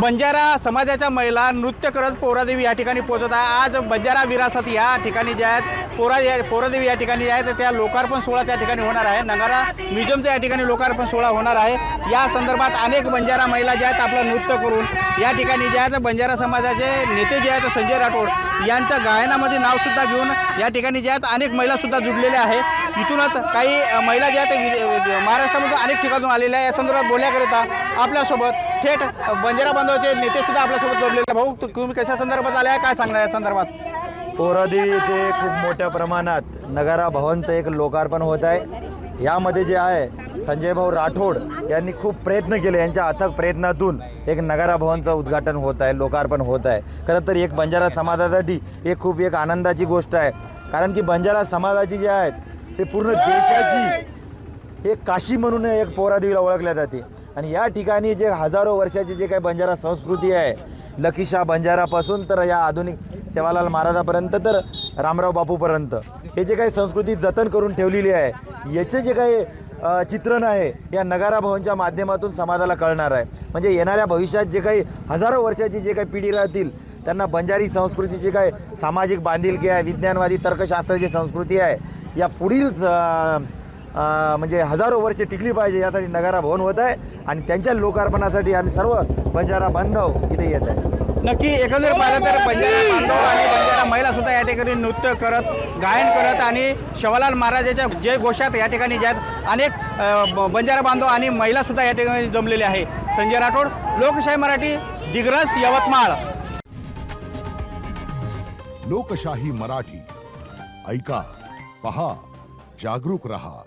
बंजारा समाजाच्या महिला नृत्य करत पोरादेवी या ठिकाणी पोहोचत आहे. आज बंजारा विरासत या ठिकाणी ज्या आहेत पोरा या पोरादेवी या ठिकाणी आहे तर त्या लोकार्पण सोहळा त्या ठिकाणी होणार आहे. नगारा म्युझियमचा या ठिकाणी लोकार्पण सोहळा होणार आहे. या संदर्भात अनेक बंजारा महिला ज्या आहेत आपलं नृत्य करून या ठिकाणी ज्या आहेत बंजारा समाजाचे नेते जे आहेत संजय राठोड यांच्या गायनामध्ये नावसुद्धा घेऊन या ठिकाणी ज्या आहेत अनेक महिलासुद्धा जुडलेल्या आहे. इथूनच काही महिला ज्या आहेत महाराष्ट्रामधून अनेक ठिकाणून आलेल्या आहे या संदर्भात बोलण्याकरिता आपल्यासोबत थेट बंजारा बांधवाचे नेतेसुद्धा आपल्यासोबत जोडलेले भाऊ तुम्ही कशा संदर्भात आल्या? काय सांगणार या संदर्भात? पोरादेवी येथे खूप मोठ्या प्रमाणात नगारा भवनचं एक लोकार्पण होत आहे. यामध्ये जे आहे संजय भाऊ राठोड यांनी खूप प्रयत्न केले. यांच्या अथक प्रयत्नातून एक नगारा भवनचं उद्घाटन होत आहे लोकार्पण होत आहे. खरं तर एक बंजारा समाजासाठी एक खूप एक आनंदाची गोष्ट आहे. कारण की बंजारा समाजाची जे आहेत ते पूर्ण देशाची एक काशी म्हणून एक पोरादेवीला ओळखल्या जाते. आणि या ठिकाणी जे हजारो वर्षाची जे काही बंजारा संस्कृती आहे लकीशा बंजारापासून तर या आधुनिक सेवालाल महाराजापर्यंत तर रामराव बापूपर्यंत. हे जे काही संस्कृती जतन करून ठेवलेली आहे याचे जे काही चित्रण आहे या नगारा भवनच्या माध्यमातून समाजाला कळणार आहे. म्हणजे येणाऱ्या भविष्यात जे काही हजारो वर्षाची जे काही पिढी राहतील त्यांना बंजारी संस्कृतीची काय सामाजिक बांधिलकी आहे विज्ञानवादी तर्कशास्त्राची संस्कृती आहे या पुढील म्हणजे हजारो वर्षे टिकली पाहिजे यासाठी नगारा भवन होत आहे आणि त्यांच्या लोकार्पणासाठी आम्ही सर्व बंजारा बांधव इथे येत आहे. नक्की एकंदरीत पाहिलं तर बंजारा बांधव आणि बंजारा महिला सुद्धा या ठिकाणी नृत्य करत गायन करत आणि शिवालाल महाराजाच्या जय घोषात या ठिकाणी ज्यात अनेक बंजारा बांधव आणि महिला सुद्धा या ठिकाणी जमलेले आहे. संजय राठोड लोकशाही मराठी दिग्रस यवतमाळ. लोकशाही मराठी. ऐका पहा जागरूक रहा.